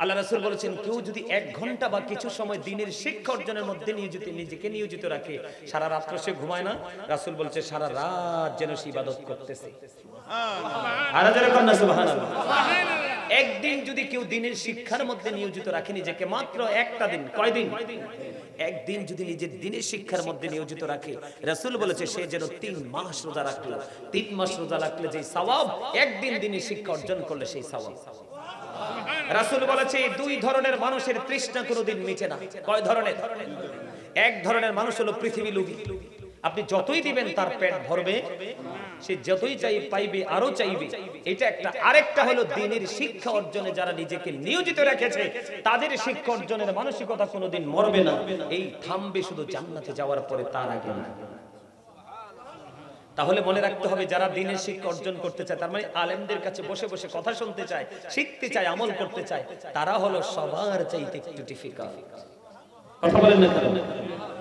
আল্লাহ রাসূল বলেছেন কেউ যদি এক ঘণ্টা বা কিছু সময় দিনের শিক্ষা অর্জনের মধ্যে নিয়োজিত নিজেকে নিয়োজিত রাখে সারা রাত্র সে ঘুমায় না। রাসূল বলছে সারা রাত যেন সে ইবাদত করতেছে। একদিন যদি কেউ দিনের শিক্ষার মধ্যে নিয়োজিত রাখে নিজেকে মাত্র একটা দিন কয়দিন একদিন যদি নিজের দিনের শিক্ষার মধ্যে নিয়োজিত রাখে রাসূল বলেছে সে যেন তিন মাস রোজা রাখল। তিন মাস রোজা রাখলে যে সওয়াব একদিন দিনের শিক্ষা অর্জন করলে সেই সওয়াব। রাসূল বলেছে দুই ধরনের মানুষের তৃষ্ণা কোনোদিন মিটে না। কয় ধরনের? এক ধরনের মানুষ হলো পৃথিবী লোভী। আপনি যতই দিবেন, তার পেট ভরবে। সে যতই চাই পাইবে আরও চাইবে। এটা একটা, আরেকটা হলো দিনের শিক্ষা অর্জনে যারা নিজেকে নিয়োজিত রেখেছে, তাদের শিক্ষা অর্জনের মানসিকতা কোনোদিন মরবে না। এই থামবে শুধু জান্নাতে যাওয়ার পরে, তার আগে না। তাহলে মনে রাখতে হবে যারা দিনের শিক্ষা অর্জন করতে চায়, তার মানে আলেমদের কাছে বসে বসে কথা শুনতে চায়, শিখতে চায়, আমল করতে চায়, তারা হলো সবার চাইতে একটু ডিফিকাল্ট কথা বলেন না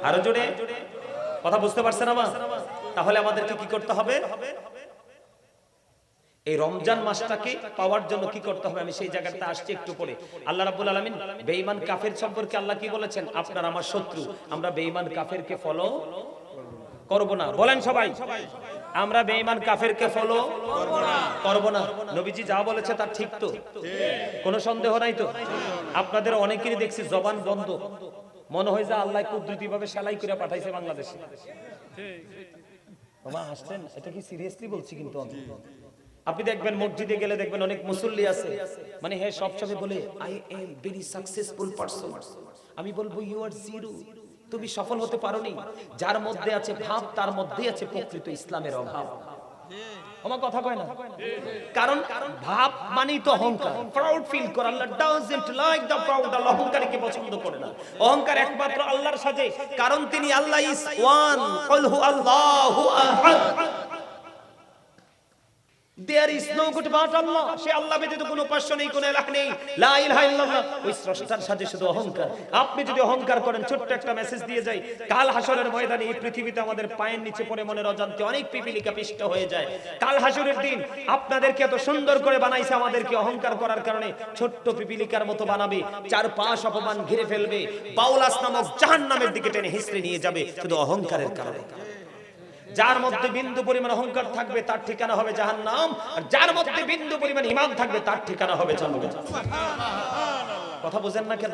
আরও জোরে? কথা বুঝতে পারছেন আমার তাহলে আমাদেরকে কি করতে হবে? এই রমজান মাসটাকে পাওয়ার জন্য কি করতে হবে? আমি সেই জায়গাটা আসছি একটু পরে। আল্লাহ রাব্বুল আলামিন বেঈমান কাফের সম্পর্কে আল্লাহ কি বলেছেন? আপনার আমার শত্রু, আমরা বেঈমান কাফেরকে ফলো করব না। বলেন সবাই। আমরা বেঈমান কাফেরকে ফলো করব না। নবীজি যা বলেছে তার ঠিক তো। কোনো সন্দেহ নাই তো? আপনাদের অনেকেরই দেখছি জবান বন্ধ। মনে হয় যে আল্লাহ কুদরতি ভাবে সেলাই করে পাঠাইছে বাংলাদেশে। বাবা হাসছেন এটা কি সিরিয়াসলি বলছি কিন্তু আমি? আপনি দেখবেন মসজিদে গেলে দেখবেন অনেক মুসল্লি আছে। মানে হ্যাঁ সবসময় বলে I am very successful person আমি বলব ইউ আর জিরো তুমি সফল হতে পারোনি। যার মধ্যে আছে ভাব, তার মধ্যেই আছে প্রকৃত ইসলামের অভাব। কারণ অহংকার। প্রাউড ফিল করা, আল্লাহ দা পছন্দ না। অহংকার একমাত্র আল্লাহর সাথে। কারণ তিনি Allah one There is no good but Allah. সে আল্লাহ ব্যতীত কোনো উপাস্য নেই, কোনো ইলাহ নেই। লা ইলাহা ইল্লাল্লাহ। ওই স্রষ্টার সাথে শুধু অহংকার। আপনি যদি অহংকার করেন, ছোট্ট একটা মেসেজ দিয়ে যাই কাল হাসরের ময়দানে এই পৃথিবীতে আমাদের পায়ের নিচে পড়ে মনের অজান্তে অনেক পিপিলিকা পিষ্ট হয়ে যায়। কাল হাসরের দিন আপনাদেরকে এত সুন্দর করে বানাইছে আমাদেরকে অহংকার করার কারণে ছোট্ট পিপিলিকার মতো বানাবে চার পাঁচ অপমান ঘিরে ফেলবে বাউলাস নামক জাহান্নামের দিকে টেনে হিসড়ে নিয়ে যাবে শুধু অহংকারের কারণে। যার মধ্যে বিন্দু পরিমাণ অহংকার থাকবে, তার ঠিকানা হবে জাহান্নাম। আর যার মধ্যে বিন্দু পরিমাণ ইমান থাকবে, তার ঠিকানা হবে জান্নাত। কথা বোঝেন না কেন?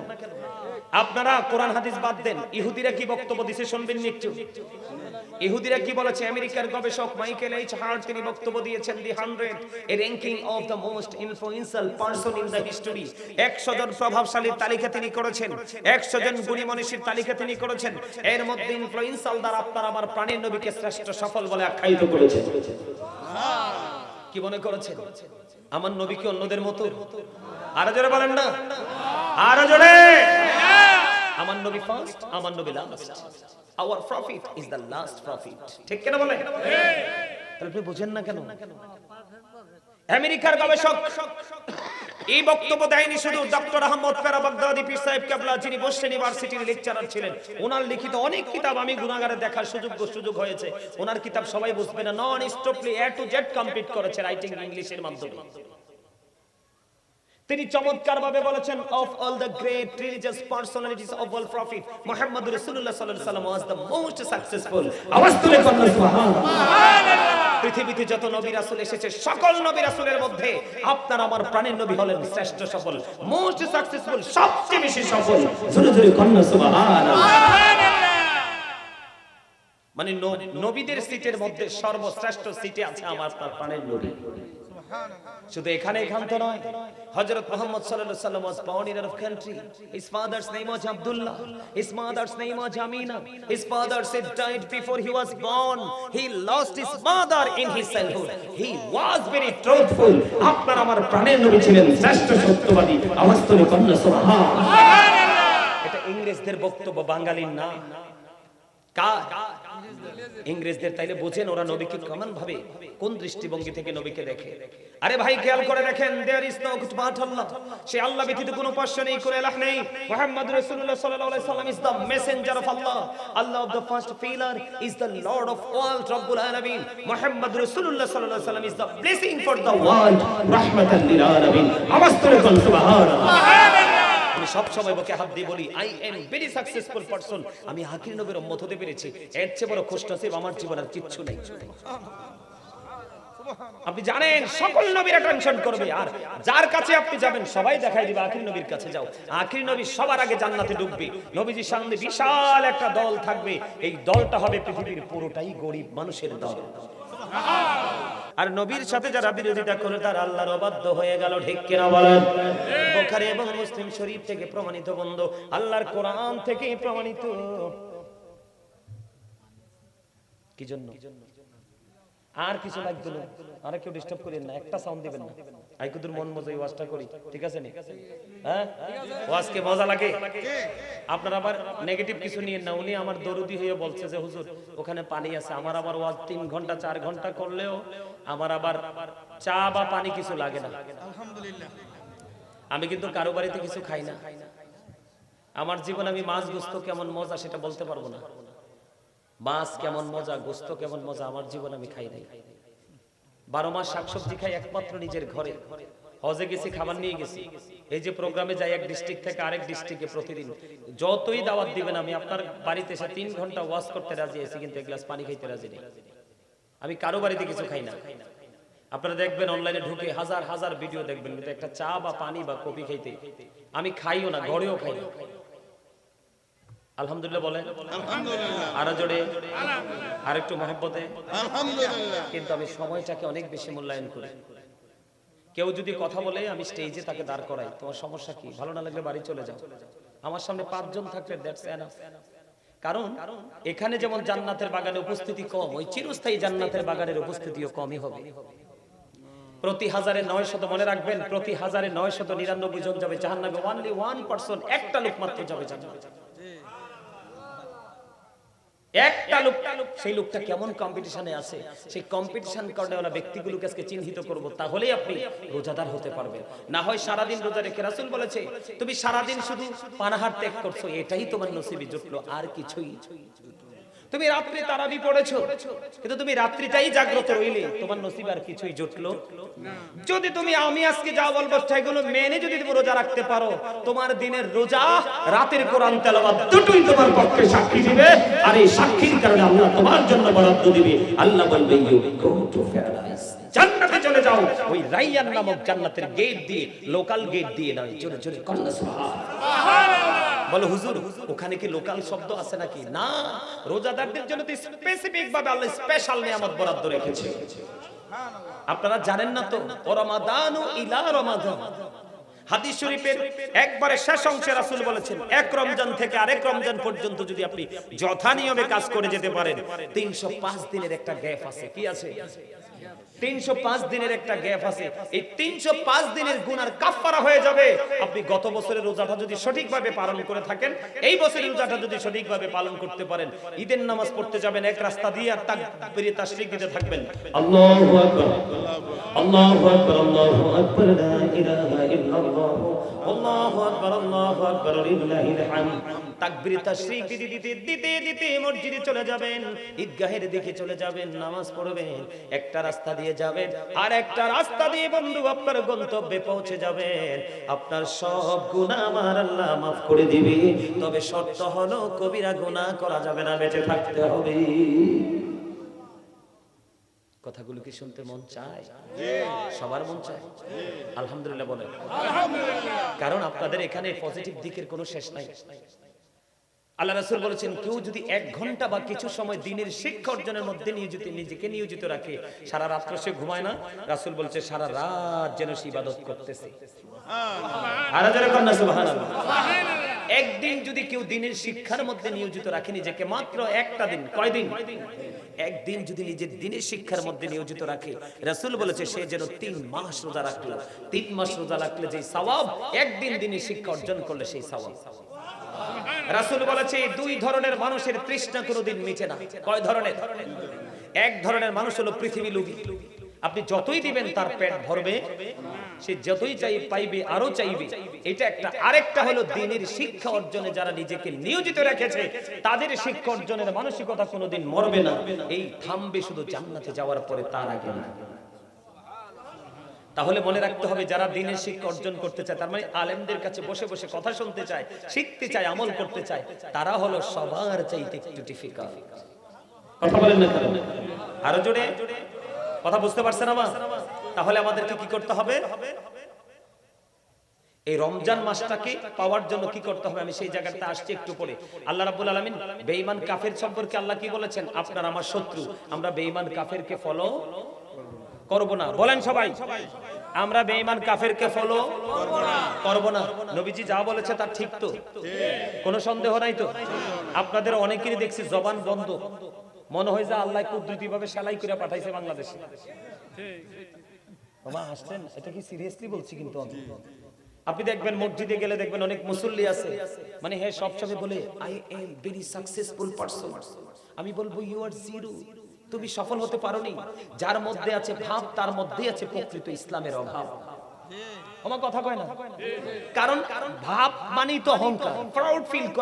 আপনারা কোরআন হাদিস বাদ দেন। ইহুদিরা কি বক্তব্য দিছে শুনবেন একটু? ইহুদিরা কি বলেছে? আমেরিকার গবেষক মাইকেল এইচ হার্ট তিনি বক্তব্য দিয়েছেন the 100 a ranking of the most influential person in the history 100 জন প্রভাবশালীর তালিকা তিনি করেছেন। 100 জন গুণী মনীষীর তালিকা তিনি করেছেন। এর মধ্যে ইনফ্লুয়েন্সিয়াল দ্বারা আপনার আমার প্রাণের নবীকে শ্রেষ্ঠ সফল বলে আখ্যায়িত করেছেন। কি মনে করেছেন? আমার নবী কি অন্যদের মতো? আরও জোরে বলেন না। আরও জোরে! আমার নবী ফার্স্ট আমার নবী last our prophet is the last prophet ঠিক কেন বলে তাহলে আপনি বুঝেন না কেন? আমেরিকার গবেষক এই বক্তব্য দেয়নি শুধু ডক্টর আহমদ পেরা বাগদাদি, পীর সাহেব কেবলা যিনি বসছেন ইউনিভার্সিটির লেকচারার ছিলেন। ওনার লিখিত অনেক কিতাব আমি গুণাগারে দেখার সুযোগ সুযোগ হয়েছে। ওনার কিতাব সবাই বুঝবে না। Non stoply A to Z complete করেছে রাইটিং ইংলিশের মাধ্যমে। তিনি চমৎকার ভাবে বলেছেন of all the great religious personalities of all prophet Muhammad রাসূলুল্লাহ সাল্লাল্লাহু আলাইহি ওয়াসাল্লাম ওয়াজ দ্য মোস্ট সাকসেসফুল আওয়াজ তুলে কন্যা সুবহানাল্লাহ। পৃথিবীতে যত নবী রাসূল এসেছে, সকল নবী রাসূলের মধ্যে আপনার আমার প্রাণের নবী হলেন শ্রেষ্ঠ সফল মোস্ট সাকসেসফুল সবচেয়ে বেশি সফল। জোরে জোরে কন্যা সুবহানাল্লাহ। মানে নবীদের সিটের মধ্যে সর্বশ্রেষ্ঠ সিটে আছে আমার প্রাণের নবী। শুধু এখানে এখান তো নয় হজরত মোহাম্মদ সাল্লাল্লাহু আলাইহি ওয়াস পাউনির of country his father's name was Abdullah his mother's name was Amina his father's it died before he was born he lost his mother in his childhood he was very truthful আপনার আমার প্রাণের নবী ছিলেন শ্রেষ্ঠ সত্যবাদী অবস্থানে কন্ন সুবহানাল্লাহ। এটা ইংরেজদের বক্তব্য বাঙালি না কার? ইংরেজদের। তাইলে বোঝেন ওরা নবীকে কেমন ভাবে কোন দৃষ্টিভঙ্গি থেকে নবীকে দেখে? আরে ভাই, খেয়াল করে দেখেন there is no but Allah. সে আল্লাহ ব্যতীত কোনো উপাস্য নেই করে এলাহ নেই। মুহাম্মদ রাসূলুল্লাহ সাল্লাল্লাহু আলাইহি সাল্লাম is the messenger of Allah Allah of the first pillar is the lord of all রব্বুল আলামিন। মুহাম্মদ রাসূলুল্লাহ সাল্লাল্লাহু আলাইহি সাল্লাম is the blessing for the world রাহমাতাল লিল আলামিন। আওয়াজ করে সুবহানাল্লাহ। সব সময় বুকে হাত দিয়ে বলি I am very successful person আমি আখির নবীর উম্মত হতে পেরেছি। এর চেয়ে বড় খুশ নসিব আমার জীবনে আর কিচ্ছু নেই। আপনি জানেন, সকল নবীরা টেনশন করবে। আর যার কাছে আপনি যাবেন, সবাই দেখাই দিবে আখির নবীর কাছে যাও। আখির নবী সবার আগে জান্নাতে ঢুকবে। নবীজির সামনে বিশাল একটা দল থাকবে। এই দলটা হবে পৃথিবীর পুরোটাই গরিব মানুষের দল। আর নবীর সাথে যারা বিরোধিতা করে, তারা আল্লাহর অবাধ্য হয়ে গেল, ঠিক কিনা বলেন? বোখারি এবং মুসলিম শরীফ থেকে প্রমাণিত বন্ধ, আল্লাহর কোরআন থেকে প্রমাণিত। কি জন্য? আর কিছু লাগবে না। আর কেউ ডিস্টার্ব করেন না একটা সাউন্ড দিবেন না। আইকুদুর মন মজা এই ওয়াজটা করি ঠিক আছে নি? হ্যাঁ? ওয়াজকে মজা লাগে। আপনারা আবার নেগেটিভ কিছু নিয়েন না উনি আমার দরুদি হয়ে বলছে যে হুজুর ওখানে পানি আছে। আমার আবার ওয়াজ তিন ঘণ্টা চার ঘণ্টা করলেও আমার আবার চা বা পানি কিছু লাগে না। আলহামদুলিল্লাহ। আমি কিন্তু কারও বাড়িতে কিছু খাই না। আমার জীবন আমি মাছ গোস্ত কেমন মজা সেটা বলতে পারব না। মাছ কেমন মজা, গোস্ত কেমন মজা, আমার জীবন আমি খাই নাই। বারো মাস শাকসবজি খাই একমাত্র নিজের ঘরে। হজে গেছি, খাবার নিয়ে গেছি। এই যে প্রোগ্রামে যাই এক ডিস্ট্রিক্ট থেকে আরেক ডিস্ট্রিক্টে প্রতিদিন। যতই দাওয়াত দিবেন আমি আপনার বাড়িতে এসে তিন ঘণ্টা ওয়াশ করতে রাজি আছি, কিন্তু এক গ্লাস পানি খাইতে রাজি নেই। আমি কারও বাড়িতে কিছু খাই না। আপনারা দেখবেন অনলাইনে ঢুকে হাজার হাজার ভিডিও দেখবেন, কিন্তু একটা চা বা পানি বা কফি খাইতে আমি খাইও না, ঘরেও খাই না। আলহামদুলিল্লাহ বলেন। আরও জোরে। আর একটু মহব্বতে কিন্তু আমি সময়টাকে অনেক বেশি মূল্যায়ন করি। কেউ যদি কথা বলে আমি স্টেজে তাকে দাঁড় করাই। তোমার সমস্যা কি? ভালো না লাগলে বাড়ি চলে যাও। আমার সামনে পাঁচজন থাকলে দ্যাটস এনাফ কারণ এখানে যেমন জান্নাতের বাগানে উপস্থিতি কম ওই চিরস্থায়ী জান্নাতের বাগানের উপস্থিতিও কমই হবে। প্রতি হাজারে নয় শত মনে রাখবেন প্রতি হাজারে নয় শত নিরানব্বই জন যাবে জাহান্নামে। ওয়ানলি ওয়ান পার্সন একটা লোক মাত্র যাবে জান্নাতে। একটা লোক সেই লোকটা কেমন কম্পিটিশনে আছে? সেই কম্পিটিশন করেওয়ালা ব্যক্তিগুলোকে আজকে চিহ্নিত করব। তাহলেই আপনি রোজাদার হতে পারবেন। না হয় সারাদিন রোজা রেখে রাসূল বলেছে তুমি সারাদিন শুধু পানাহার ত্যাগ করছ এটাই তোমার নসিবে জুটলো আর কিছুই তুমি রাত্রি তারাবি পড়েছো। কিন্তু তুমি রাত্রিটাই জাগ্রত রইলে। তোমার নসিব আর কিছুই জুটলো। যদি তুমি আমি আজকে যা বলব সেগুলো মেনে যদি তুমি রোজা রাখতে পারো, তোমার দিনের রোজা, রাতের কোরআন তেলাওয়াত দুটোই তোমার পক্ষে সাক্ষী দিবে। আর এই সাক্ষীর কারণে আল্লাহ তোমার জন্য বরাদ্দ দিবে। আল্লাহ বলবে ইউ গো টু জান্নাতে চলে যাও। ওই রাইয়ান নামক জান্নাতের গেট দিয়ে লোকাল গেট দিয়ে নয়, জোরে জোরে কন্যা বলো, হুজুর, ওখানে কি লোকাল শব্দ আছে নাকি? না, রোজাদারদের জন্য স্পেসিফিক ভাবে আল্লাহ স্পেশাল নিয়ামত বরাদ্দ রেখেছে। আপনারা জানেন না তো ও ইলা রমাদান। হাদিস শরীফের একবারে শেষ অংশে রাসূল বলেছেন, এক রমজান থেকে আরেক রমজান পর্যন্ত যদি আপনি যথা নিয়মে কাজ করে যেতে পারেন 305 দিনের একটা গ্যাপ আছে। কি আছে? 305 দিনের একটা গ্যাপ আছে। এই 305 দিনের গুনার কাফফারা যাবে। আপনি গত বছরের রোজাটা যদি সঠিকভাবে পালন করে থাকেন, এই বছরের রোজাটা যদি সঠিকভাবে পালন করতে পারেন, ঈদের নামাজ পড়তে যাবেন, এক রাস্তা দিয়ে আর তাকবীরে তাশরিক দিতে থাকবেন। তাকবীরে তাশরিক দিতে দিতে দিতে দিতে মসজিদে চলে যাবেন। ঈদগাহের দিকে চলে যাবেন নামাজ পড়বেন একটা রাস্তা দিয়ে যাবেন আর একটা রাস্তা দিয়ে বন্ধু আপনার গন্তব্যে পৌঁছে যাবেন। আপনার সব গুনাহ আমার আল্লাহ করে দিবে তবে শর্ত হলো কবিরা গুনাহ করা যাবে না বেঁচে থাকতে হবে। কথাগুলো কি শুনতে মন চায়? সবার মন চায়? আলহামদুলিল্লাহ বলেন। কারণ আপনাদের এখানে পজিটিভ দিকের কোনো শেষ নাই। আল্লাহ রাসূল বলেছেন কেউ যদি এক ঘণ্টা বা কিছু সময় দিনের শিক্ষা অর্জনের মধ্যে নিয়োজিত নিজেকে নিয়োজিত রাখে সারা রাত্র সে ঘুমায় না। রাসূল বলছে সারা রাত যেন সে ইবাদত করতেছে। একদিন যদি কেউ দিনের শিক্ষার মধ্যে নিয়োজিত রাখে নিজেকে মাত্র একটা দিন কয়দিন? একদিন যদি নিজের দিনের শিক্ষার মধ্যে নিয়োজিত রাখে রাসূল বলেছে সে যেন তিন মাস রোজা রাখল। তিন মাস রোজা রাখলে যে সওয়াব একদিন দিনের শিক্ষা অর্জন করলে সেই সওয়াব। রাসূল বলেছে দুই ধরনের মানুষের তৃষ্ণা কোনোদিন মিটে না। কয় ধরনের? এক ধরনের মানুষ হলো পৃথিবী লোভী আপনি যতই দিবেন, তার পেট ভরবে। সে যতই চাই পাইবে আরও চাইবে। এটা একটা আরেকটা হলো দিনের শিক্ষা অর্জনে যারা নিজেকে নিয়োজিত রেখেছে, তাদের শিক্ষা অর্জনের মানসিকতা কোনোদিন মরবে না। এই থামবে শুধু জান্নাতে যাওয়ার পরে, তার আগে না। তাহলে মনে রাখতে হবে যারা দিনের শিক্ষা অর্জন করতে চায় তার মানে আলেমদের কাছে বসে বসে কথা শুনতে চায় শিখতে চায় আমল করতে চায় তারা হলো সবার চাইতে একটু ডিফিকাল্ট কথা বলেন না কেন? আরও জোরে? কথা বুঝতে পারছেন আমার? তাহলে আমাদেরকে কি করতে হবে? এই রমজান মাসটাকে পাওয়ার জন্য কি করতে হবে? আমি সেই জায়গাটা আসছি একটু পরে। আল্লাহ রাব্বুল আলামিন বেঈমান কাফের সম্পর্কে আল্লাহ কি বলেছেন? আপনার আমার শত্রু। আমরা বেঈমান কাফেরকে ফলো করব না। বলেন সবাই। আমরা বেঈমান কাফেরকে ফলো করব না। নবীজি যা বলেছে তার ঠিক তো। কোনো সন্দেহ নাই তো? আপনাদের অনেকেরই দেখছি জবান বন্ধ। মনে হয় যে আল্লাহ কুদরতি ভাবে সেলাই করে পাঠাইছে বাংলাদেশে। আসছেন? এটা কি সিরিয়াসলি বলছি কিন্তু আপনি দেখবেন মসজিদে গেলে দেখবেন অনেক মুসল্লি আছে। মানে হ্যাঁ সব সময় বলে I am very successful person আমি বলব ইউ আর জিরো তুমি সফল হতে পারোনি। যার মধ্যে আছে ভাব, তার মধ্যে আছে প্রকৃত ইসলামের অভাব। কারণ মানেই তো অহংকার।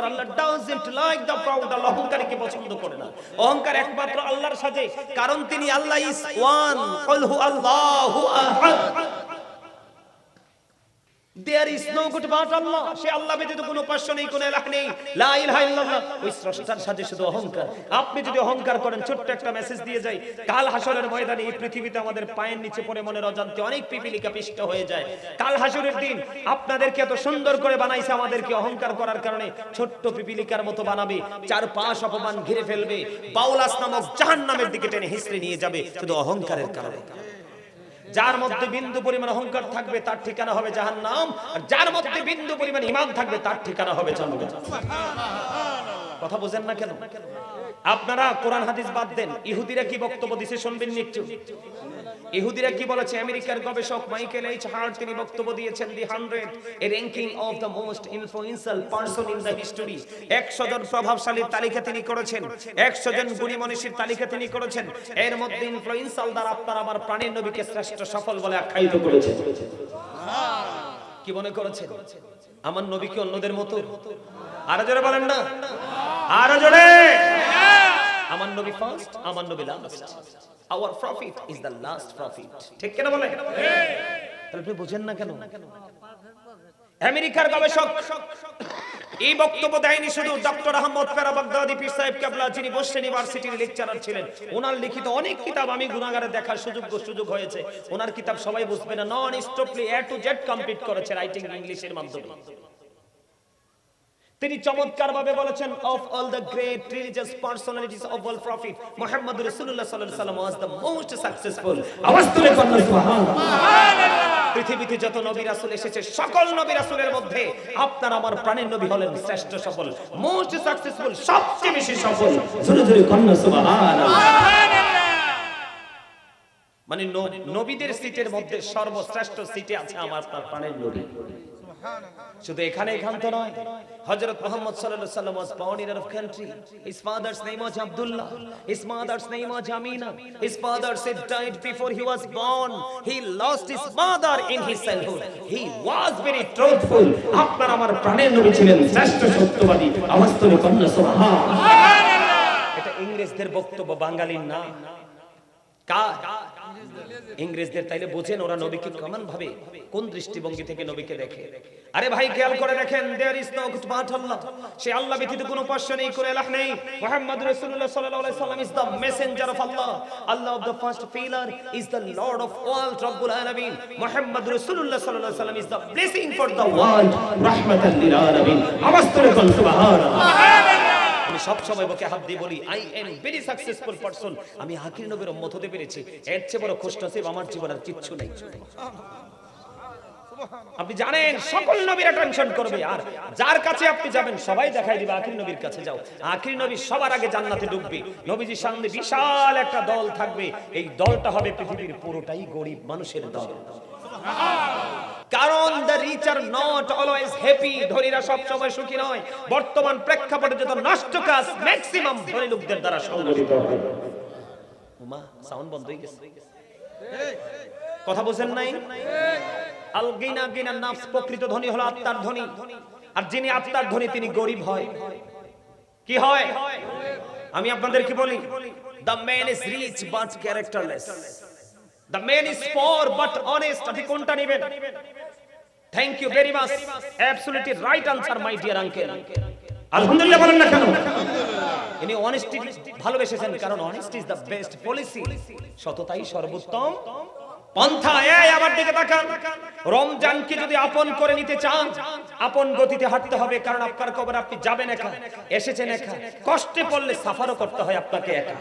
আল্লাহ লাইক পছন্দ অহংকার একমাত্র আল্লাহর কারণ তিনি Allah is one There is no good but Allah. সে আল্লাহ ব্যতীত কোনো উপাস্য নেই, কোনো ইলাহ নেই। লা ইলাহা ইল্লাল্লাহ। ওই স্রষ্টার সাথে শুধু অহংকার। আপনি যদি অহংকার করেন, ছোট্ট একটা মেসেজ দিয়ে যাই কাল হাসরের ময়দানে এই পৃথিবীতে আমাদের পায়ের নিচে পড়ে মনের অজান্তে অনেক পিপিলিকা পিষ্ট হয়ে যায়। কাল হাসরের দিন আপনাদেরকে এত সুন্দর করে বানাইছে, আমাদেরকে অহংকার করার কারণে ছোট্ট পিপিলিকার মতো বানাবে চার পাঁচ অপমান ঘিরে ফেলবে বাউলাস নামক জাহান্নামের দিকে টেনে হিসড়ে নিয়ে যাবে, শুধু অহংকারের কারণে। যার মধ্যে বিন্দু পরিমাণ অহংকার থাকবে, তার ঠিকানা হবে জাহান্নাম। আর যার মধ্যে বিন্দু পরিমাণ ইমান থাকবে, তার ঠিকানা হবে জন্মগত কথা বোঝেন না কেন? আপনারা কোরআন হাদিস বাদ দেন। ইহুদিরা কি বক্তব্য দিছে শুনবেন একটু? ইহুদিরা কি বলেছে? আমেরিকার গবেষক মাইকেল এইচ হার্ট তিনি বক্তব্য দিয়েছেন the 100 a ranking of the most influential person in the history. 100 জন প্রভাবশালীর তালিকা তিনি করেছেন। 100 জন গুণী মনীষীর তালিকা তিনি করেছেন। এর মধ্যে ইনফ্লুয়েন্সিয়াল দ্বারা আপনার আমার প্রাণের নবীকে শ্রেষ্ঠ সফল বলে আখ্যায়িত করেছেন। কি মনে করেছেন? আমার নবী কি অন্যদের মতো? আরও জোরে বলেন না। আরও জোরে! আমার নবী ফার্স্ট আমার নবী last our prophet is the last prophet ঠিক কেন বলেন? তাহলে আপনি বুঝেন না কেন? আমেরিকার গবেষক, এই বক্তব্য দেয়নি শুধু ডক্টর আহমদ ফেরা বাগদাদি, পীর সাহেব কেবলা যিনি বসছেন ইউনিভার্সিটির লেকচারার ছিলেন। ওনার লিখিত অনেক কিতাব আমি গুণাগারে দেখার সুযোগ সুযোগ হয়েছে। ওনার কিতাব সবাই বুঝবে না। Non stoply A to Z complete করেছে রাইটিং ইংলিশের মাধ্যমে। তিনি চমৎকার ভাবে বলেছেন of all the great religious personalities of all prophet Muhammad রাসূলুল্লাহ সাল্লাল্লাহু আলাইহি ওয়াসাল্লাম ওয়াজ দ্য মোস্ট সাকসেসফুল আওয়াজ তুলে কন্যা সুবহানাল্লাহ। পৃথিবীতে যত নবী রাসূল এসেছে, সকল নবী রাসূলের মধ্যে আপনার আমার প্রাণের নবী হলেন শ্রেষ্ঠ সফল মোস্ট সাকসেসফুল সবচেয়ে বেশি সফল। জোরে জোরে কন্যা সুবহানাল্লাহ। মানে নবীদের সিটের মধ্যে সর্বশ্রেষ্ঠ সিটে আছে আমার আপনার প্রাণের নবী। শুধু এখানে এখান তো নয় হযরত মুহাম্মদ সাল্লাল্লাহু আলাইহি সাল্লাম was born in a country his father's name was Abdullah his mother's name was Amina his father said died before he was born he lost his mother in his childhood he was very truthful আপনার আমার প্রাণের নবী ছিলেন শ্রেষ্ঠ সত্যবাদী কন্যা সুবহানাল্লাহ এটা ইংরেজদের বক্তব্য বাঙালির না কার ইংরেজদের তাইলে বোঝেন ওরা নবীকে কেমন ভাবে, কোন দৃষ্টিভঙ্গি থেকে নবীকে দেখে। আরে ভাই, খেয়াল করে দেখেন there is no good but Allah. সে আল্লাহ ব্যতীত কোনো উপাস্য নেই, কোনো ইলাহ নেই। মুহাম্মদ রাসূলুল্লাহ সাল্লাল্লাহু আলাইহি সাল্লাম is the messenger of Allah Allah of the first pillar is the lord of all রব্বুল আলামিন। মুহাম্মদ রাসূলুল্লাহ সাল্লাল্লাহু আলাইহি সাল্লাম is the blessing for the world রাহমাতাল লিল আলামিন। আওয়াজ কোন সুবহানাল্লাহ। সব সময় বকে হাত দিয়ে বলি I am very successful person আমি আখির নবীর উম্মত হতে পেরেছি। এর চেয়ে বড় খুশ নসিব আমার জীবন আর কিচ্ছু নেই। আপনি জানেন, সকল নবীরা টেনশন করবে। আর যার কাছে আপনি যাবেন, সবাই দেখাই দিবে আখির নবীর কাছে যাও। আখির নবী সবার আগে জান্নাতে ঢুকবে। নবীজির সামনে বিশাল একটা দল থাকবে। এই দলটা হবে পৃথিবীর পুরোটাই গরিব মানুষের দল। কারণ the rich are not always happy ধনীরা সব সময় সুখী নয়। বর্তমান প্রেক্ষাপটে যত নষ্ট কাজ ম্যাক্সিমাম ধনী লোকদের দ্বারা সংগঠিত উমা সাউন্ড বন্ধ হয়ে গেছে। কথা বোঝেন নাই? আল গিনা নাফস প্রকৃত ধনী হলো আত্মার ধনী। আর যিনি আত্মার ধনী, তিনি গরিব হয়। কি হয়? আমি আপনাদেরকে বলি the man is rich but characterless the men is poor but honest আপনি কোনটা নেবেন? Thank you very much absolutely right answer my dear uncle আলহামদুলিল্লাহ বলেন না কেন? ইনি অনেস্টি ভালোবেসেছেন, কারণ honesty is the best policy সততাই সর্বোত্তম। পন্থা, এই, আমার দিকে তাকান। রমজানকে যদি আপন করে নিতে চান, আপন গতিতে হাঁটতে হবে, কারণ আপনার কবর আপনি যাবেন একা, এসেছেন একা। কষ্টে পড়লে সাফারও করতে হয় আপনাকে একা।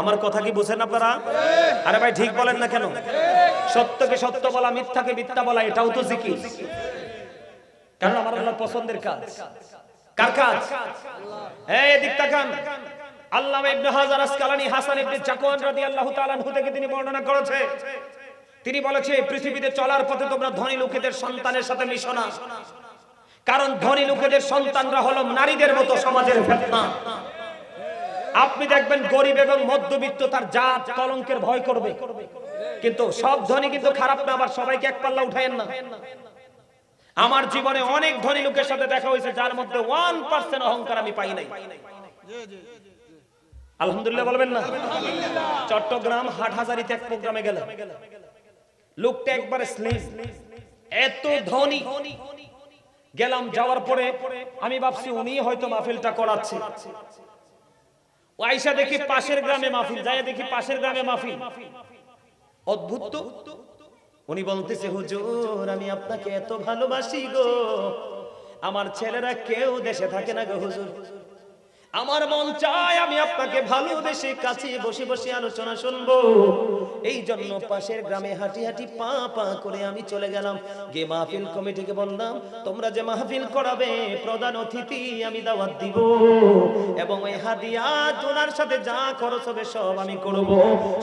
আমার কথা কি বুঝেন আপনারা? আরে ভাই, ঠিক বলেন না কেন? সত্যকে সত্য বলা, মিথ্যাকে মিথ্যা বলা, এটাও তো জিকির। কারণ আমার আল্লাহর পছন্দের কাজ। কার কাজ? এই এদিক তাকান। আল্লাহ ইবনে হাজার আসকালানি, হাসান ইবনে জাকওয়ান রাদিয়াল্লাহু তাআলা আনহু থেকে তিনি বর্ণনা করেছে। তিনি বলেছে পৃথিবীতে চলার পথে তোমরা ধনী লোকেদের সন্তানের সাথে মিশো না। কারণ ধনী লোকেদের সন্তানরা হলো নারীদের মতো সমাজের ফেতনা। আপনি দেখবেন গরিব এবং মধ্যবিত্ত তার জাত, কলঙ্কের ভয় করবে। কিন্তু সব ধনী কিন্তু খারাপ না, আবার সবাইকে এক পাল্লা উঠায়েন না। আমার জীবনে অনেক ধনী লোকের সাথে দেখা হয়েছে, যার মধ্যে ওয়ান পার্সেন্ট অহংকার আমি পাই নাই। আলহামদুলিল্লাহ বলবেন না? চট্টগ্রাম হাটহাজারিতে এক প্রোগ্রামে গেল। লোকটা একবারে স্লিম এত ধনী। গেলাম, যাওয়ার পরে আমি ভাবছি উনি হয়তো মাহফিলটা করাচ্ছে। ও আইসা দেখি পাশের গ্রামে মাহফিল যায় দেখি পাশের গ্রামে মাহফিল। অদ্ভুত তো। উনি বলতেছে হুজুর আমি আপনাকে এত ভালোবাসি গো। আমার ছেলেরা কেউ দেশে থাকে না গো হুজুর। আমার মন চায় আমি আপনাকে ভালোবেসে কাছে বসে বসে আলোচনা শুনব। এই জন্য পাশের গ্রামে হাঁটি হাঁটি পা পা করে আমি চলে গেলাম। গে মাহফিল কমিটিকে বললাম, তোমরা যে মাহফিল করাবে, প্রধান অতিথি আমি দাওয়াত দিব এবং ওই হাদিয়া জোনার সাথে যা খরচ হবে সব আমি করব।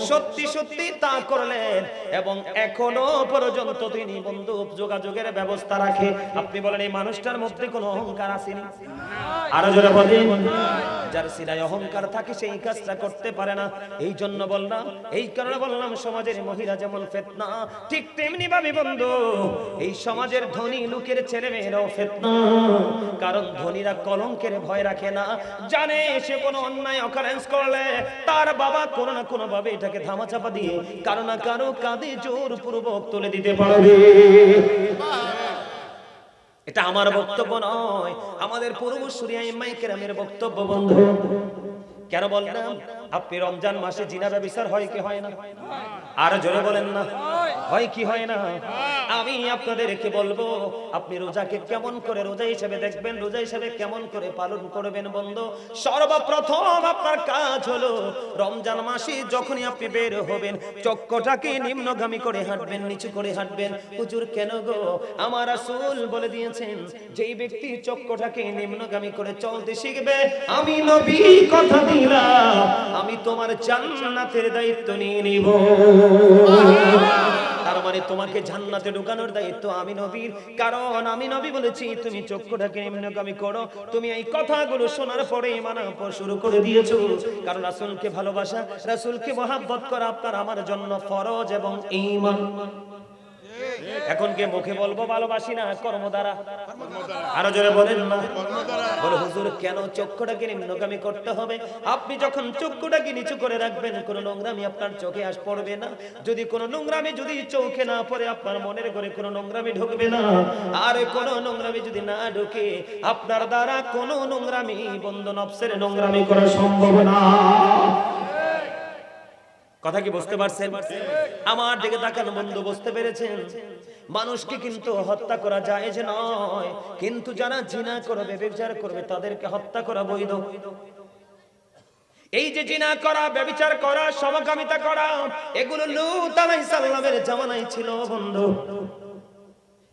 সত্যি সত্যি তা করলেন এবং এখনও পর্যন্ত তিনি বন্ধু যোগাযোগের ব্যবস্থা রাখে। আপনি বলেন, এই মানুষটার মধ্যে কোনো অহংকার আসেনি? আরও জোরে বলেন। যার সিনায় অহংকার থাকে, সেই কাজটা করতে পারে না। এই জন্য বললাম, এই কারণে বললাম, সমাজের মহিলা যেমন ফেতনা, ঠিক তেমনি ভাবে বন্ধু, এই সমাজের ধনী লোকের ছেলে মেয়েরাও ফেতনা। কারণ ধনীরা কলঙ্কের ভয় রাখে না। জানে সে কোনো অন্যায়, অকারেন্স করলে তার বাবা কোনো না কোনো ভাবে এটাকে ধামাচাপা দিয়ে কারও না কারও কাঁধে জোর পূর্বক তুলে দিতে পারবে। এটা আমার বক্তব্য নয় আমাদের পূর্বসূরি আইমাই কেরামের বক্তব্য বন্ধু। কেন বললাম আপনি রমজান মাসে জিনা ব্যবচার হয় কি হয় না? আর জোরে বলেন না, হয় কি হয় না? আমি আপনাদেরকে বলব, আপনি রোজাকে কেমন করে রোজা হিসেবে দেখবেন, রোজা হিসেবে কেমন করে পালন করবেন বন্ধু? সর্বপ্রথম আপনার কাজ হলো, রমজান মাসে যখনই আপনি বের হবেন চক্কটাকে নিম্নগামী করে হাঁটবেন, নিচু করে হাঁটবেন। হুজুর, কেন গো? আমার রাসূল বলে দিয়েছেন, যেই ব্যক্তি চক্কটাকে নিম্নগামী করে চলতে শিখবে, আমি নবী কথা আমি তোমার জান্নাতের দায়িত্ব নিয়ে নিব। তার মানে তোমাকে জান্নাতে ঢোকানোর দায়িত্ব আমি নবীর। কারণ আমি নবী বলেছি, তুমি চক্ষুটাকে নিম্নগামী করো। তুমি এই কথাগুলো শোনার পরে মানা শুরু করে দিয়েছ। কারণ রাসূলকে ভালোবাসা, রাসূলকে মহাব্বত করা আপনার, আমার জন্য ফরজ এবং ঈমান। এখন কে মুখে বলব ভালোবাসি না? কর্ম দ্বারা আরও জোরে বলেন না। বলে হুজুর কেন চক্ষুটাকে নিম্নগামী করতে হবে? আপনি যখন চক্ষুটাকে নিচু করে রাখবেন কোন নোংরামি আপনার চোখে আস পড়বে না। যদি কোন নোংরামি যদি চোখে না পড়ে আপনার মনের ঘরে কোন নোংরামি ঢুকবে না। আর কোন নোংরামি যদি না ঢুকে আপনার দ্বারা কোন নোংরামি বন্ধ নফসের নোংরামি করা সম্ভব না। কথা কি বুঝতে পারছেন? আমার দিকে তাকান বন্ধু বুঝতে পেরেছেন? মানুষকে কিন্তু হত্যা করা যায় যে নয়। কিন্তু যারা জিনা করবে ব্যবচার করবে, তাদেরকে হত্যা করা বৈধ। এই যে জিনা করা ব্যবচার করা, সমকামিতা করা, এগুলো লুত আলাইহিস সালামের জামানায় ছিল বন্ধু।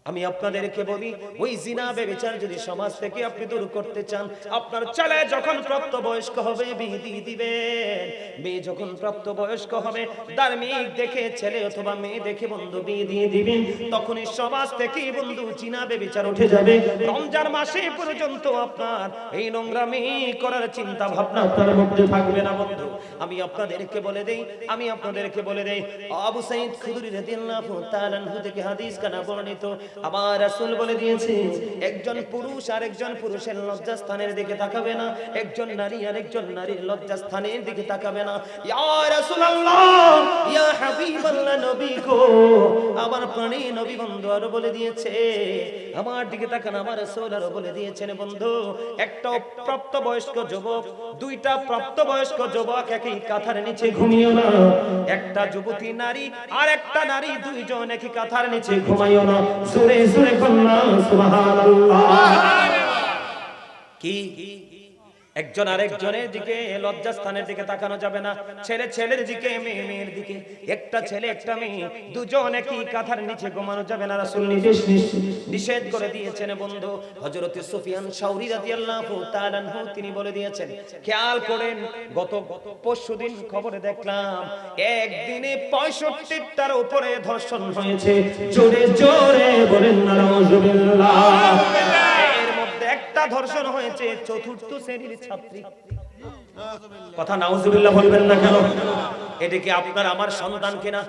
আমি আপনাদেরকে বলি, ওই জিনা বেবিচার যদি সমাজ থেকে আপনি দূর করতে চান, আপনার ছেলে যখন প্রাপ্ত বয়স্ক হবে দিয়ে দিবেন। মেয়ে যখন প্রাপ্ত বয়স্ক হবে, ধার্মিক দেখে ছেলে অথবা মেয়ে দেখে বন্ধু দিয়ে দিবেন। তখনই সমাজ থেকে বন্ধু জিনা বেবিচার উঠে যাবে। রমজান মাসে পর্যন্ত আপনার এই নোংরামি করার চিন্তা ভাবনা আপনার মধ্যে থাকবে না, বন্ধু। আমি আপনাদেরকে বলে দেই, আমি আপনাদেরকে বলে দেই, আবু সাইদ খুদরি রাদিয়াল্লাহু তাআলা থেকে হাদিস কানা বর্ণিত আমার রাসূল বলে দিয়েছে, একজন পুরুষ আর একজন পুরুষের লজ্জাস্থানের দিকে তাকাবে না, একজন নারী আর একজন নারীর লজ্জাস্থানের দিকে তাকাবে না। ইয়া রাসূলুল্লাহ, ইয়া হাবিবাল্লাহ নবী গো, আমার প্রাণী নবী বন্ধু আরও বলে দিয়েছে আমার দিকে তাকান আমার সোলার বলে দিয়েছেন বন্ধু একটা প্রাপ্ত বয়স্ক যুবক দুইটা প্রাপ্ত বয়স্ক যুবক একই কাঁথার নিচে ঘুমিও না। একটা যুবতী নারী আর একটা নারী দুইজন একই কাঁথার নিচে ঘুমাইও না। সুরে সুরে কন্যা সুবহানাল্লাহ। কি? একজন আরেকজনের দিকে লজ্জাস্থানের দিকে তাকানো যাবে না। ছেলে ছেলের দিকে, মেয়ে মেয়ের দিকে। একটা ছেলে, একটা মেয়ে। দুজন একই কাঁথার নিচে ঘুমানো যাবে না। রাসূল নির্দেশ নিষেধ করে দিয়েছেন বন্ধু। হযরত সুফিয়ান শাওরি রাদিয়াল্লাহু তাআলা আনহু তিনি বলে দিয়েছেন, খেয়াল করেন, গত পরশুদিন খবরে দেখলাম, একদিনে 65টার উপরে ধর্ষণ হয়েছে। জোরে জোরে বলেন নাউজুবিল্লাহ একটা ধর্ষণ হয়েছে, চতুর্থ শ্রেণির ছাত্রী। কথা নাউজুবিল্লাহ বলবেন না কেন? এটা কি আপনার, আমার সন্তান কিনা?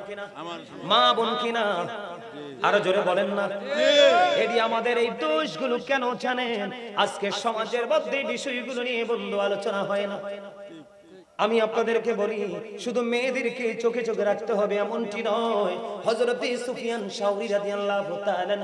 মা বোন কিনা? আরও জোরে বলেন না। এটি আমাদের এই দোষগুলো কেন জানেন? আজকে সমাজের মধ্যে বিষয়গুলো নিয়ে বন্ধু আলোচনা হয় না। আমি আপনাদেরকে বলি, শুধু মেয়েদেরকে চোখে চোখে রাখতে হবে এমনটি নয়। হযরতে সুফিয়ান শাওরি রাদিয়াল্লাহু তাআলা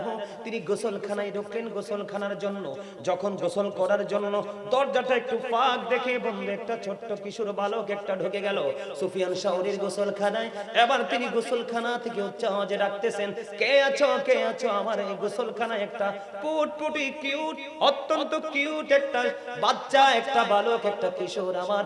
তিনি গোসলখানায় ঢুকলেন। গোসলখানার জন্য, যখন গোসল করার জন্য দরজাটা একটু ফাঁক দেখে বন্ধু, একটা ছোট্ট কিশোর বালক একটা ঢুকে গেল সুফিয়ান শাওরির গোসলখানায়। এবার তিনি গোসলখানা থেকে উচ্চ আওয়াজে ডাকতেছেন, কে আছো কে আছো? আমার এই গোসলখানায় একটা পুটপুটি কিউট অত্যন্ত কিউট একটা বাচ্চা, একটা বালক, একটা কিশোর আমার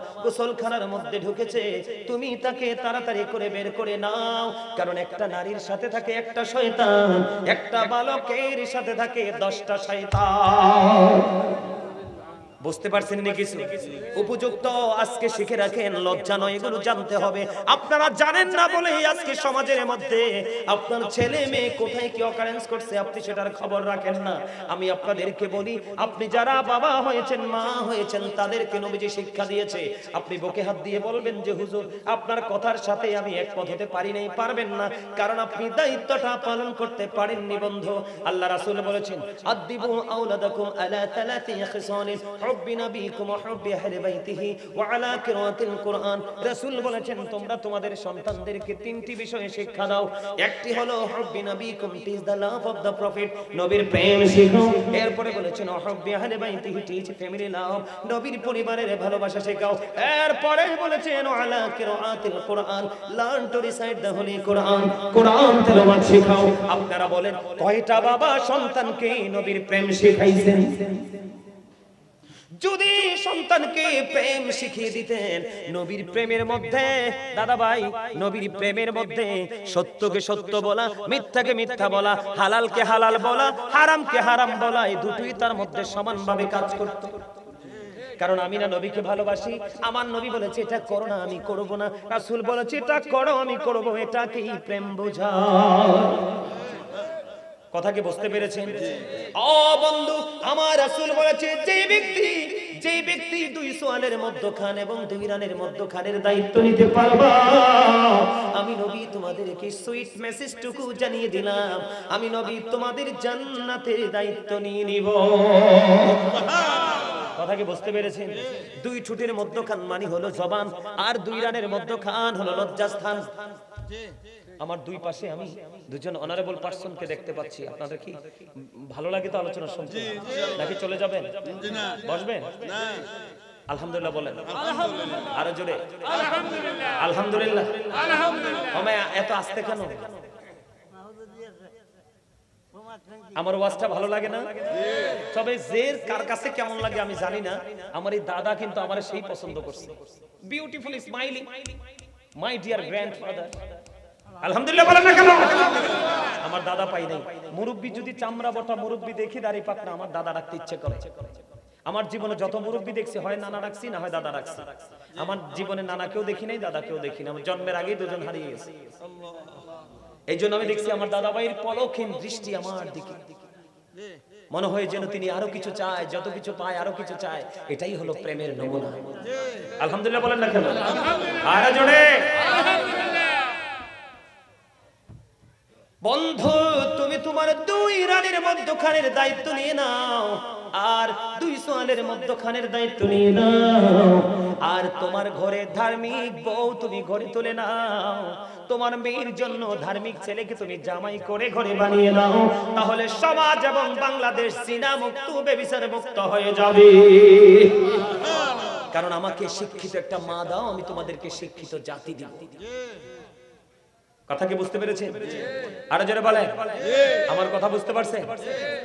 গোসলখানার মধ্যে ঢুকেছে, তুমি তাকে তাড়াতাড়ি করে বের করে নাও। কারণ একটা নারীর সাথে থাকে একটা শয়তান, একটা বালকের সাথে থাকে দশটা শয়তান। বুঝতে পারছেন নি কিছু? উপযুক্ত, আজকে শিখে রাখেন, লজ্জা নয়, এগুলো জানতে হবে। আপনারা জানেন না বলে আজকে সমাজের মধ্যে আপনার ছেলে মেয়ে কোথায় কি অকারেন্স করছে, আপনি সেটার খবর রাখেন না। আমি আপনাদেরকে বলি, আপনি যারা বাবা হয়েছেন, মা হয়েছেন, তাদেরকে নবীজি শিক্ষা দিয়েছে। আপনি বুকে হাত দিয়ে বলবেন যে, হুজুর, আপনার কথার সাথে আমি একমত হতে পারি নাই, পারবেন না। কারণ আপনি দায়িত্বটা পালন করতে পারেননি, বন্ধু। আল্লাহ রাসূল বলেছেন আদিবু আওলাদাকুম আলা তালাতি খিসালিন ওয়া হুব্বি আহলি বাইতিহি ওয়া আলা কিরাতিল কুরআন। রাসূল বলেছেন, তোমরা তোমাদের সন্তানদেরকে তিনটি বিষয়ে শিক্ষা দাও। একটি হলো হুব্বি নবীকুম teach the love of the prophet নবীর প্রেম শেখাও এরপরে বলেছেন হুব্বি আহলি বাইতিহি টিজ ফ্যামিলি লাভ নবীর পরিবারের ভালোবাসা শেখাও। এরপরে বলেছেন আলা কিরাতিল Quran learn to recite the holy Quran, Quran তেলাওয়াত শেখাও। আপনারা বলেন, কয়টা বাবা সন্তানকে নবীর প্রেম শেখাইছেন? যদি সন্তানকে প্রেম শিখিয়ে দিতেন, নবীর প্রেমের মধ্যে দাদা ভাই নবীর প্রেমের মধ্যে সত্যকে সত্য বলা, মিথ্যাকে মিথ্যা বলা, হালালকে হালাল বলা, হারামকে হারাম বলা, এই দুটোই তার মধ্যে সমানভাবে কাজ করত। কারণ আমি না নবীকে ভালোবাসি, আমার নবী বলেছে, এটা করো না, আমি করব না। রাসূল বলেছে, এটা করো, আমি করব। এটাকেই প্রেম বোঝায়। কথা কি বুঝতে পেরেছেন? ও বন্ধু আমার রাসূল বলেছে যে ব্যক্তি যে ব্যক্তি দুই সোয়ালের মধ্যখান এবং দুই রানের মধ্যখানের দায়িত্ব নিতে পারবা। আমি নবী তোমাদেরকে সুইট মেসেজটুকু জানিয়ে দিলাম। আমি নবী তোমাদের জান্নাতের দায়িত্ব নিয়ে নিব। কথা কি বুঝতে পেরেছেন? দুই ছুটির মধ্যখান মানে হলো জবান আর দুই রানের মধ্যখান হলো লজ্জাস্থান। আমার দুই পাশে আমি দুজন অনারেবল পার্সনকে দেখতে পাচ্ছি। আপনাদের কি ভালো লাগে তো আলোচনা শুনতে? নাকি চলে যাবেন? বসবেন? আলহামদুলিল্লাহ বলেন। আরও জোরে। আলহামদুলিল্লাহ। এত আসতে কেন? আমার ওয়াজটা ভালো লাগে না? তবে জের কার কাছে কেমন লাগে আমি জানি না। আমার এই দাদা কিন্তু আমার সেই পছন্দ করছে। Beautiful smiling my dear grandfather আলহামদুলিল্লাহ বলেন না কেন? আমার দাদা পাই নাই। মুরব্বি যদি চামড়া বটা মুরব্বি দেখি দাঁড়িয়ে পাক না আমার দাদা রাখতে ইচ্ছে করে। আমার জীবনে যত মুরব্বি দেখছি, হয় নানা রাখছি না হয় দাদা রাখছি আমার জীবনে নানাকেও দেখি নাই, দাদাকেও দেখি না জন্মের আগেই দুজন হারিয়ে গেছে। এই জন্য আমি দেখছি আমার দাদা ভাইয়ের পলকহীন দৃষ্টি আমার দিকে। মনে হয় যেন তিনি আরও কিছু চায়, যত কিছু পায়, আরও কিছু চায়। এটাই হলো প্রেমের নমুনা। আলহামদুলিল্লাহ বলেন না কেন? আরও জোরে। বন্ধু, তুমি তোমার দুই রানের মধ্যখানের দায়িত্ব নিয়ে নাও, আর দুই সোয়ালের মধ্যখানের দায়িত্ব নিয়ে নাও। আর তোমার ঘরে ধার্মিক বউ তুমি ঘরে তুলে নাও। তোমার মেয়ের জন্য ধার্মিক ছেলেকে তুমি জামাই করে ঘরে বানিয়ে নাও। তাহলে সমাজ এবং বাংলাদেশ সিনা মুক্ত বেবিচার মুক্ত হয়ে যাবে। কারণ আমাকে শিক্ষিত একটা মা দাও, আমি তোমাদেরকে শিক্ষিত জাতি দিব। কথা কি বুঝতে পেরেছেন আরও জোরে বলেন। আমার কথা বুঝতে পারছেন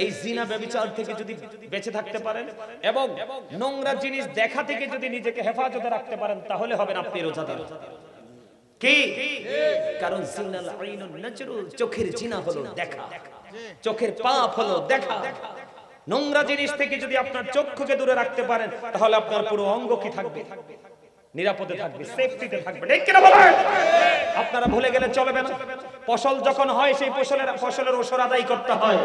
এই জিনা ব্যভিচার থেকে যদি বেঁচে থাকতে পারেন এবং নোংরা জিনিস দেখা থেকে যদি নিজেকে হেফাজতে রাখতে পারেন, তাহলে হবেন আপনি রোজাদার। কি? কারণ জিনাল আইনুন নাজরু, চোখের জিনা হলো দেখা। চোখের পাপ হলো দেখা। নোংরা জিনিস থেকে যদি আপনার চক্ষুকে দূরে রাখতে পারেন, তাহলে আপনার পুরো অঙ্গ কি থাকবে? নিরাপদে থাকবে সেফটিতে থাকবে। ঠিক কিনা বলেন আপনারা ভুলে গেলে চলবে না। ফসল যখন হয় সেই ফসলের ফসলের ওসর আদায় করতে হয়।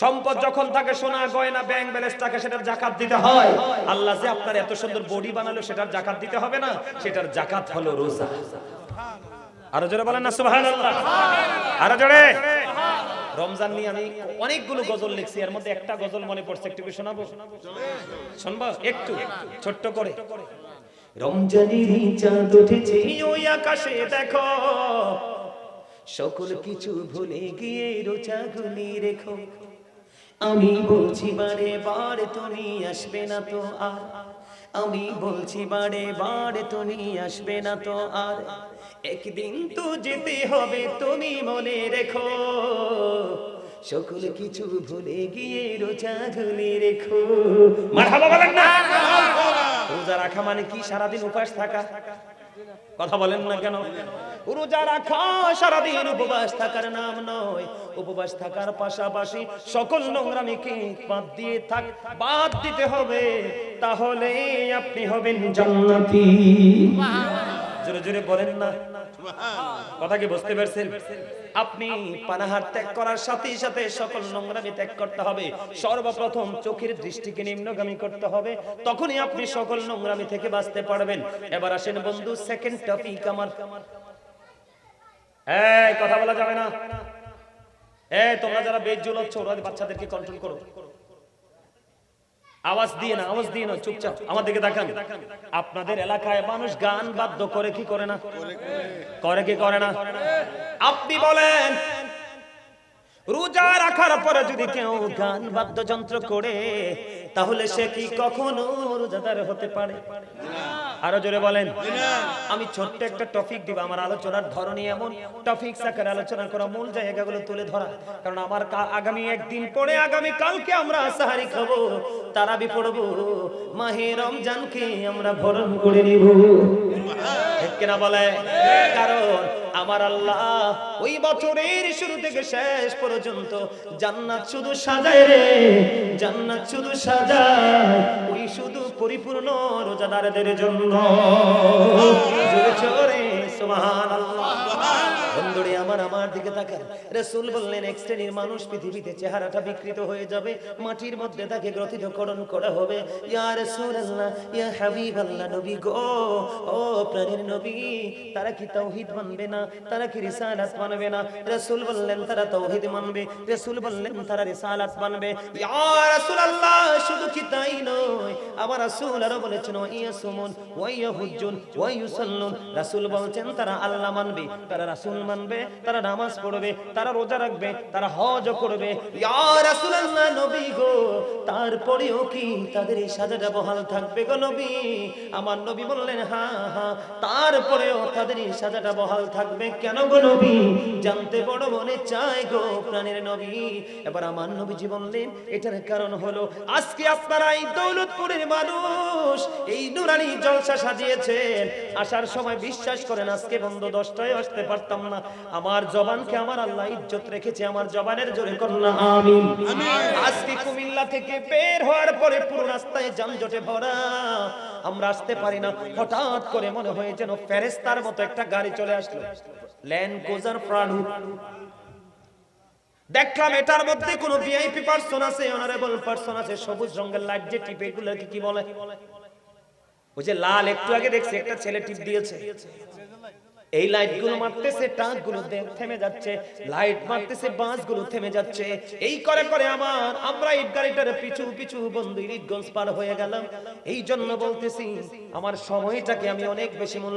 সম্পদ যখন থাকে সোনা গয়না ব্যাংক ব্যালেন্স থাকে সেটার জাকাত দিতে হয়। আল্লাহ যে আপনার এত সুন্দর বডি বানালো সেটার জাকাত দিতে হবে না। সেটার জাকাত হলো রোজা। আরও জোরে বলেন না সুবহানাল্লাহ। আরও জোরে। রমজান নিয়ে আমি অনেকগুলো গজল লিখছি। এর মধ্যে একটা গজল মনে পড়ছে একটু শোনাবো? শুনবা? একটু। ছোট্ট করে। রমজানেরই চাঁদ উঠেছে। ওই আকাশে দেখো। সকল কিছু ভুলে গিয়ে রোজাগুলি রেখো। আমি বলছি বারে বার তুমি আসবে না তো আর। আমি বলছি বারে বার তুমি আসবে না তো আর। একদিন তো যেতে হবে তুমি মনে রেখো। সকল কিছু ভুলে গিয়ে রোজা রোজাগুলি রেখো। মারহাবা বলেন না। রোজা রাখা মানে কি? সারাদিন উপাস থাকা। কথা বলেন না কেন? রোজা রাখা সারাদিন উপবাস থাকার নাম নয়। উপবাস থাকার পাশাপাশি সকল নোংরামিকে বাদ দিয়ে থাক বাদ দিতে হবে। তাহলে আপনি হবেন জান্নাতি। জোরে জোরে বলেন না। কথা কি বুঝতে পারছেন? আপনি পানাহার ত্যাগ করার সাথে সাথে সকল নোংরামি ত্যাগ করতে হবে। সর্বপ্রথম চোখের দৃষ্টিকে নিম্নগামী করতে হবে। তখনই আপনি সকল নোংরামি থেকে বাঁচতে পারবেন। এবার আসেন বন্ধু সেকেন্ড টপিক আমার। কথা বলা যাবে না। তোমরা যারা বেজ্জুল হচ্ছে ওরা বাচ্চাদেরকে কন্ট্রোল করো। আওয়াজ দিয়ে না, আওয়াজ দিয়ে না, চুপচাপ, আমার দিকে তাকান। আপনাদের এলাকায় মানুষ গান বাদ্য করে কি করে না? করে কি করে না? আপনি বলেন, রোজা রাখার পরে যদি কেউ গান বাদ্যযন্ত্র করে, তাহলে সে কি কখনো রোজাদার হতে পারে? আরও জোরে বলেন। আমি ছোট্ট একটা টপিক দিব, আমার আলোচনার ধরনই এমন। টপিক আকারে আলোচনা করা মূল জায়গাগুলো তুলে ধরা। কারণ আমার আগামী একদিন পরে, আগামী কালকে আমরা সাহারি খাব, তারাবি পড়ব। মাহে রমজানকে আমরা ভরণ করে নিব। কিনা বলে? কারণ আমার আল্লাহ ওই বছরের শুরু থেকে শেষ পর্যন্ত জান্নাত শুধু সাজায় রে, জান্নাত শুধু সাজায়। ওই শুধু পরিপূর্ণ রোজাদারদের জন্য। জোরে জোরে সুবহানাল্লাহ। বন্ধুরে, আমার আমার দিকে তাকান। রাসূল বললেন, এক শ্রেণির মানুষ পৃথিবীতে চেহারাটা বিকৃত হয়ে যাবে, মাটির মধ্যে তাকে গ্রথিতকরণ করা হবে। ইয়া রাসূলুল্লাহ, ইয়া হাবিবাল্লাহ, নবী গো, ও প্রাণের নবী, তারা কি তাওহীদ মানবে না? তারা কি রিসালাত মানবে না? রাসূল বললেন, তারা তাওহীদ মানবে। রাসূল বললেন, তারা রিসালাত মানবে। ইয়া রাসূলুল্লাহ, শুধু কি তাই নয় আবার রাসূল আরও বলেছেন ইয়া সুমুন ওয়া ইয়াহুজ্জুন, ওয়া ইউসাল্লুন। রাসূল বলছেন, তারা আল্লাহ মানবে। তারা রাসূল মানবে, তারা নামাজ পড়বে, তারা রোজা রাখবে, তারা হজ করবে। তারপরেও কি তাদের এই সাজাটা বহাল থাকবে গো নবী? আমার নবী বললেন হ্যাঁ হ্যাঁ তারপরেও তাদের এই সাজাটা বহাল থাকবে কেন গো নবী? জানতে বড় মনে চায় গো প্রাণের নবী। এবার আমার নবীজি বললেন, এটার কারণ হলো, আজকে আপনারা এই দৌলতপুরের মানুষ, এই নুরানি জলসা সাজিয়েছেন। আসার সময় বিশ্বাস করেন, আজকে বন্ধ দশটায় আসতে পারতাম না। আমার জবানকে আমার আল্লাহ ইজ্জত রেখেছে আমার জবানের জোরে করলাম আমিন। আজকে কুমিল্লা থেকে বের হওয়ার পরে পুরো রাস্তায় যানজটে ভরা। আমরা আসতে পারি না। হঠাৎ করে মনে হয় যেন ফেরেস্তার মতো একটা গাড়ি চলে আসলো। ল্যান্ড গোজার প্রাণু দেখলাম এটার মধ্যে কোন ভিআইপি পার্সন আছে অনারেবল পার্সন আছে সবুজ রঙের লাইট যে টিপ এগুলোকে কি বলে? ওই যে লাল একটু আগে দেখছি একটা ছেলে টিপ দিয়েছে। এই লাইটগুলো মারতেছে ট্রাকগুলো থেমে যাচ্ছে লাইট মারতেছে বাসগুলো থেমে যাচ্ছে। এই করে করে আমার আমরা ইট গাড়িটার পিছু পিছু বন্ধু ইটগঞ্জ পার হয়ে গেলাম। এই জন্য বলতেছি, আমার সময়টাকে আমি অনেক বেশি মূল্য